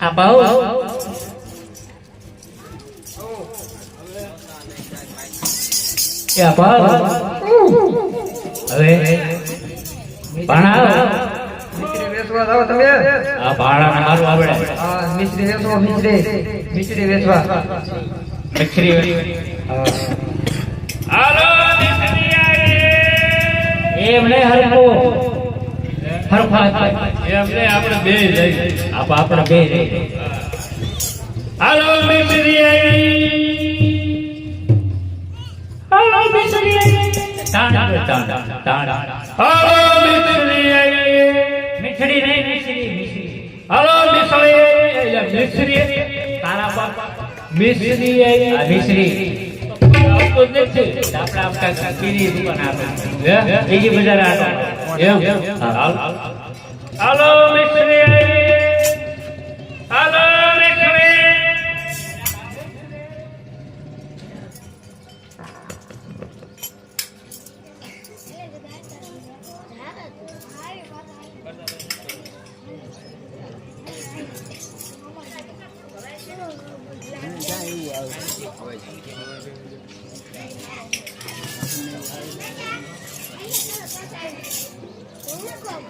આપો એ હવે ભણાવ મિસ્ત્રી વેચવા જાવ તમે આ ભાડા મારું આવડે હાલો એમને હરકો હરખા એમને આપણે બે જઈએ આપ આપણે બે રહી હાલો મિશ્રી આવી હાલો મિશ્રી તાણ તાણ તાણ હાલો મિશ્રી આવી મિશ્રી નહીં મિશ્રી મિશ્રી હાલો મિશ્રી મિશ્રી તારા બાપ મિશ્રી આ આવી મિશ્રી આવતો જ નથી. આપણે આપતા કીરી દુકાન આપે. હે? બીજી બજાર આટો. એમ હા. હાલ હાલો મિશ્રી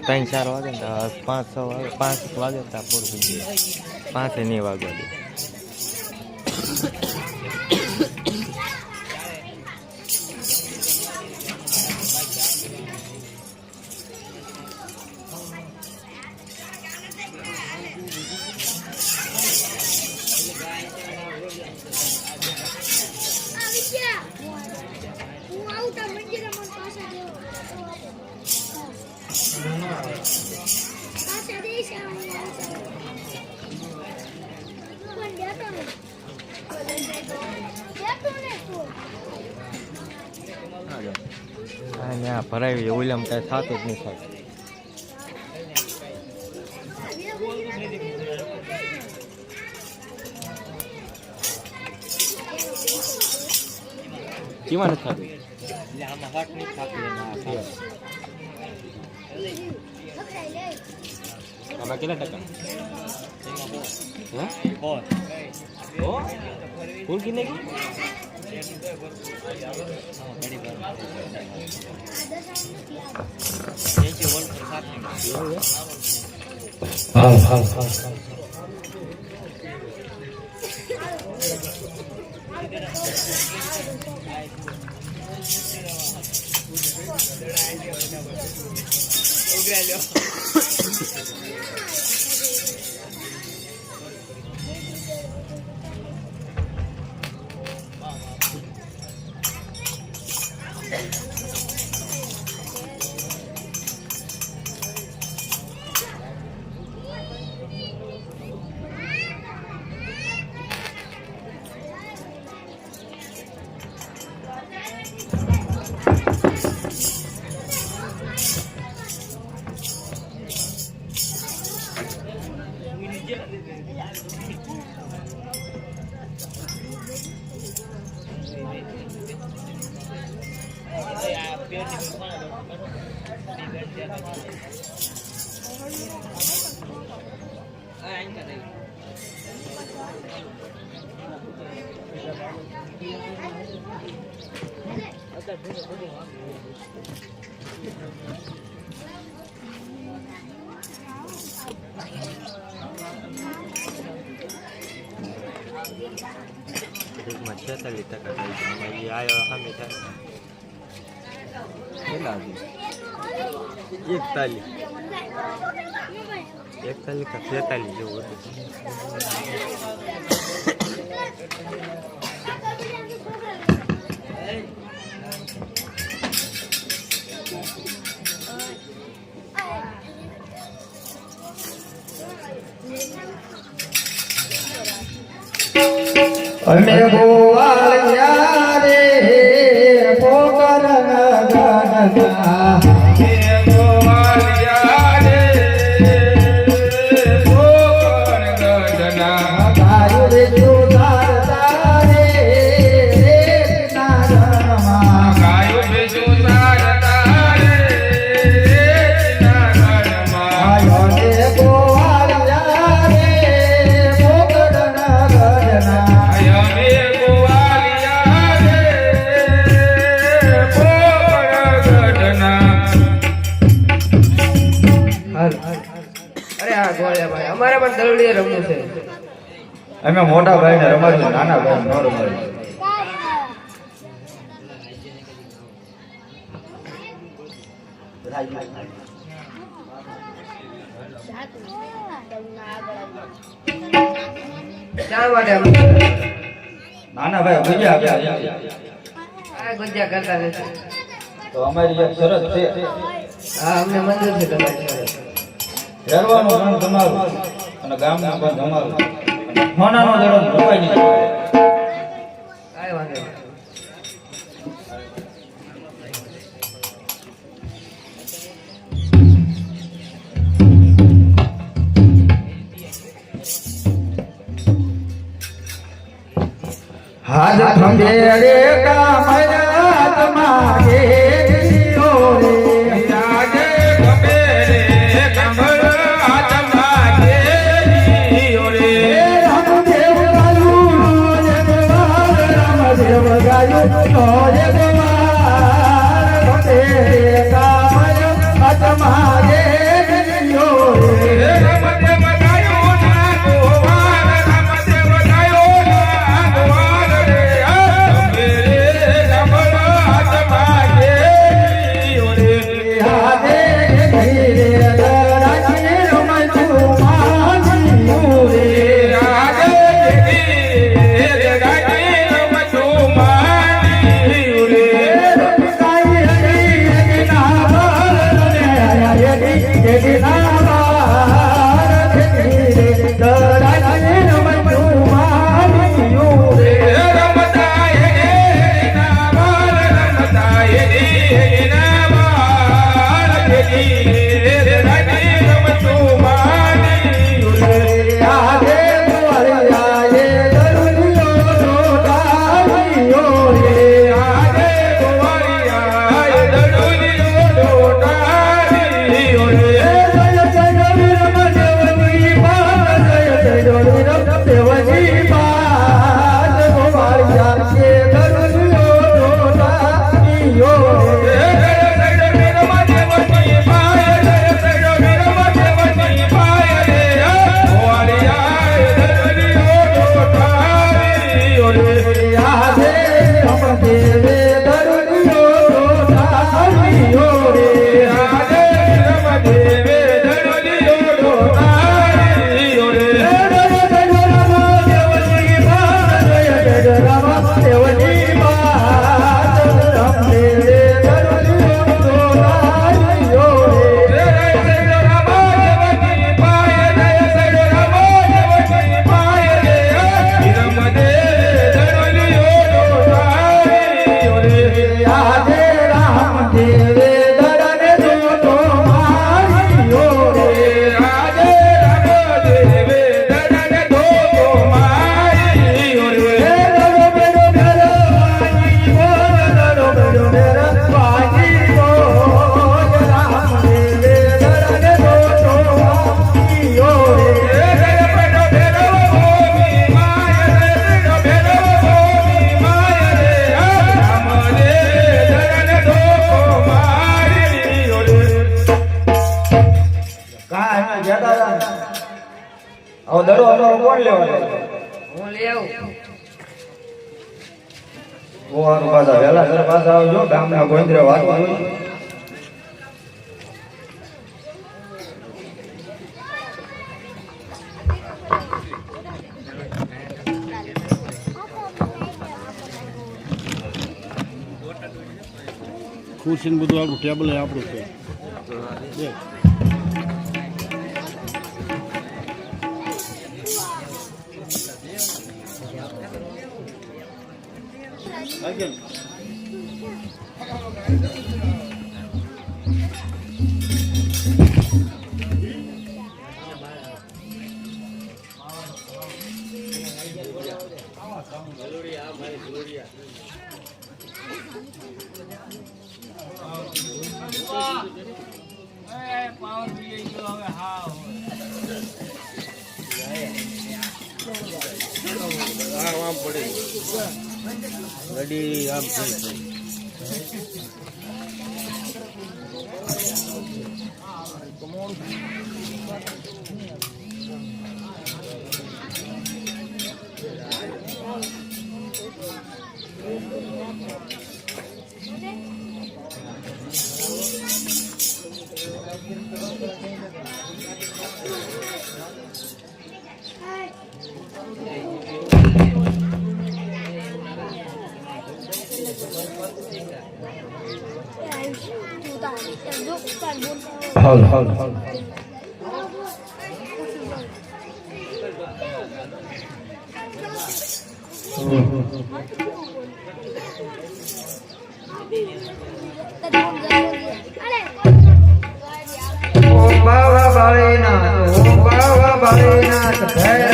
ત્રણ ચાર વાગે ને પાંચ, છ વાગે, પાંચ વાગે ને તો આ પૂરું થઈ જાય. પાંચે નહીં વાગવા ભરાવી ઓલમ કાંઈ થતું જ નહીં થાય. કેમાં નથી થતું? કેટલા ટકા? હાલ હાલ હાલ હતી એકતાલીસ એકતાલીસ કે છેતાલીસ જેવું હતું અમે ગોવાળિયા दा રમવું છે. અમે મોટા ભાઈને રમાડ્યું નાના ભાઈ ન રમાડ્યું નાના ભાઈ ગુજ્યા આપ્યા આ કરતા નથી તો અમારી એક શરત છે. હા અમને મંજૂર છે તમારી શરત. હેરવાનું મન તમારું. અને ગામનું બંધ અમારું. સોનાનો દડો જોવાય નહીં. রে આવજો ગામના ગોંદરે વાત હોય ખુરશી ને બધું આપણું ટેબલ આપણું છે. Thank ready Thank you. તું તાર જો The a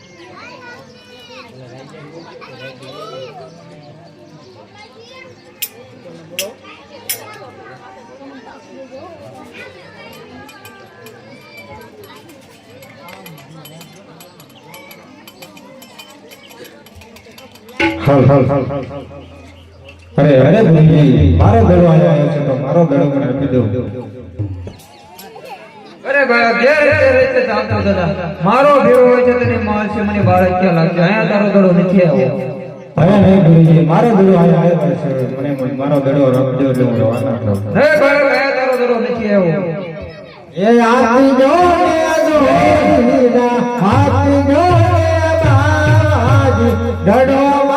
અરે અરે ગુરુજી મારો દડો આવ્યો છે તો મારો દડો મને આપી દો. અરે ભાઈ ઘેર ઘેર રીતે ચાલતો દાદા મારો ભેરો હોય છે તને માલ છે મને બાળક ક્યાં લાગશે અહીંયા તારો દડો નથી આવ્યો અરે નહીં ગુરુજી મારો દડો આવ્યો છે. મને મારો દડો રાખજો એટલે હું રવાના થાઉં હે બાળક અહીંયા તારો દડો નથી આવ્યો એ આતી જો હાથી જો દડો મારો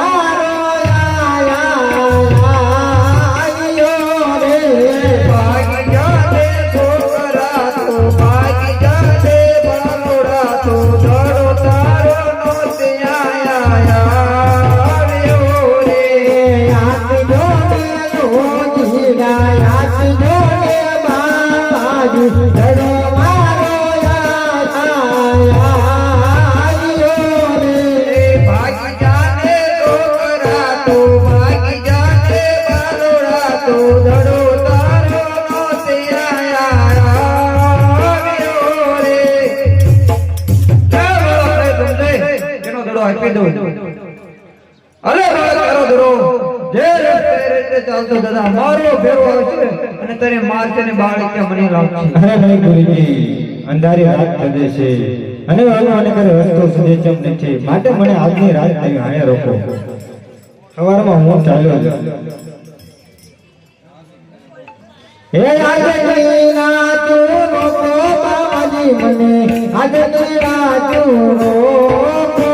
રસ્તે દાદા, મારો ફેરો આવશે અને તને મારશે ને બાળક કે મને લાવશે અરે ભાઈ ગુરુજી, અંધારી રાત થશે છે. અને વાલો અને કરે રસ્તો સુધી ચમ નથી. માટે મને આજની રાત તમે આયા રોકો. સવારમાં હું ચાલ્યો. હે ના તું રોકો, બાબાજી મને. આજે આજની રાજુનો કોને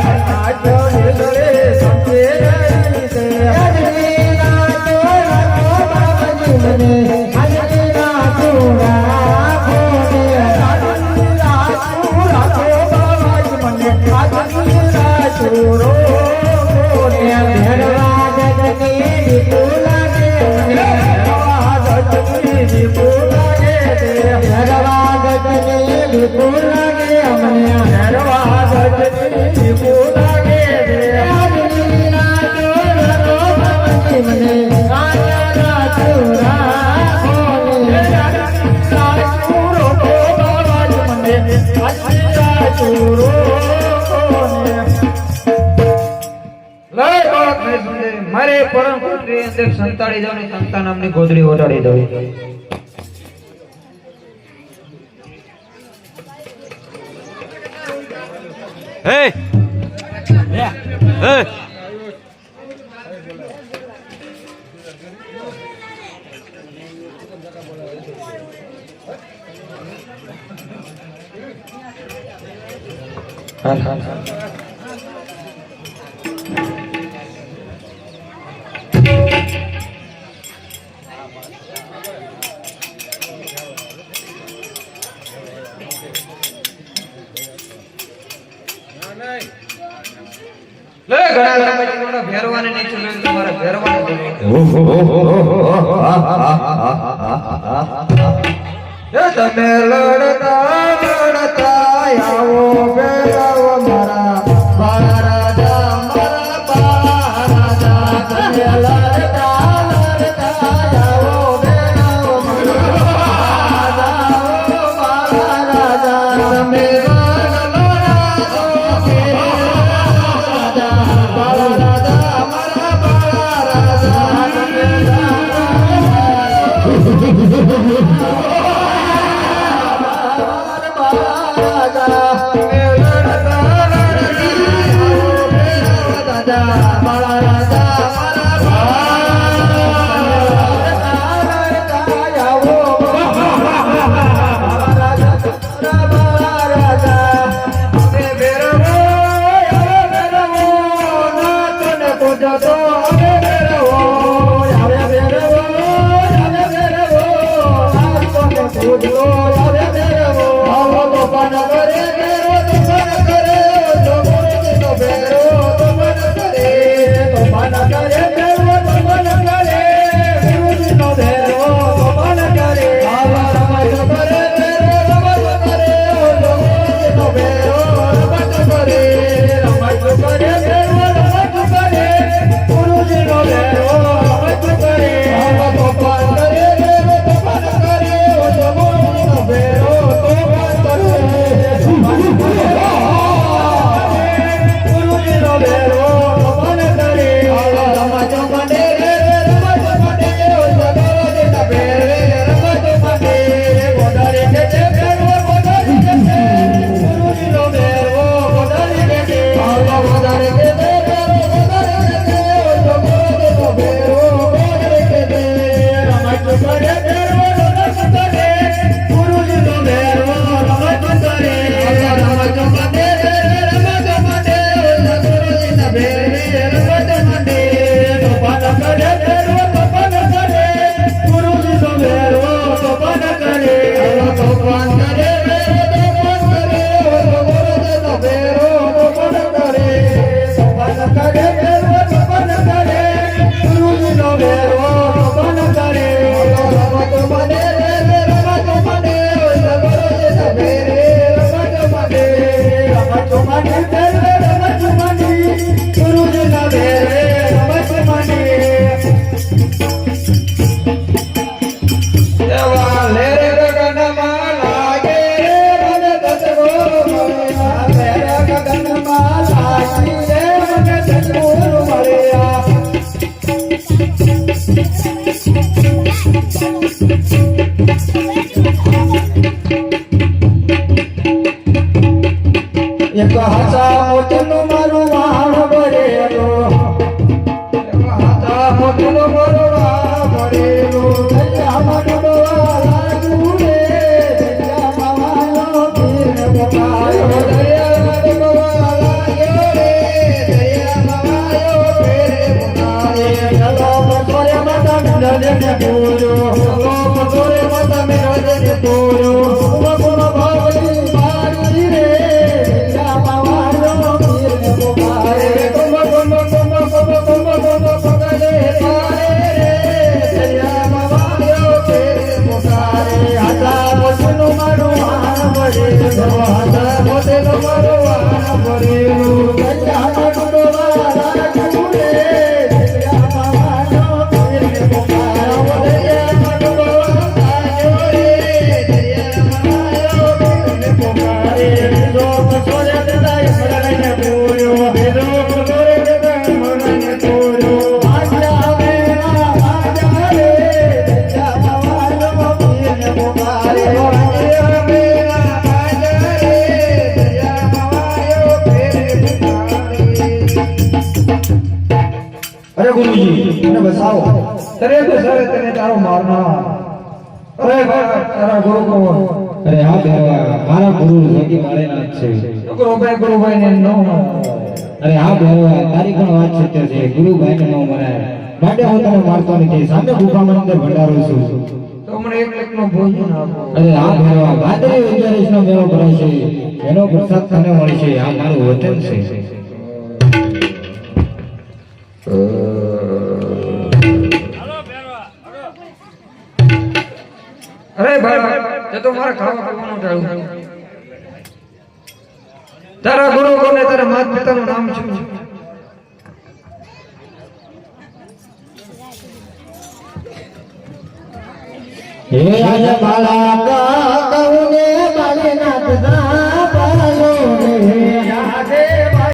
સંતાડી દઉં ને સંતાન અમને ગોદડી ઓટાડી દઉં. હે! હે! હાલ હાલ હાલ. bener. હાથા ગુરુજી તરે તો સરે તને તારો મારના અરે તારા ગુરુ કોણ? અરે હા ભેરવા મારા ગુરુ જોગી માળેના જ છે. ગુરુભાઈ ગુરુભાઈ ને નો અરે હા ભેરવા તારી પણ વાત સત્ય છે ગુરુભાઈ ને નો મરાય માટે હું તને મારતો નથી. સામે ગુફામાં અંદર ભંડારો છું. તો એક એક નો ભોજન આપો. અરે હા ભેરવા ભાદરી અગિયારસ નો મેળો ભરાય છે એનો પ્રસાદ તને મળે છે આ મારું વચન છે. અરે ભાઈ તે તો મારા ખાવા પીવાનું ટાળું તારા ગુરુ કોને તારા માત પિતાનું નામ શું? હે રાજા બાળા કહું ને બાળે નાથ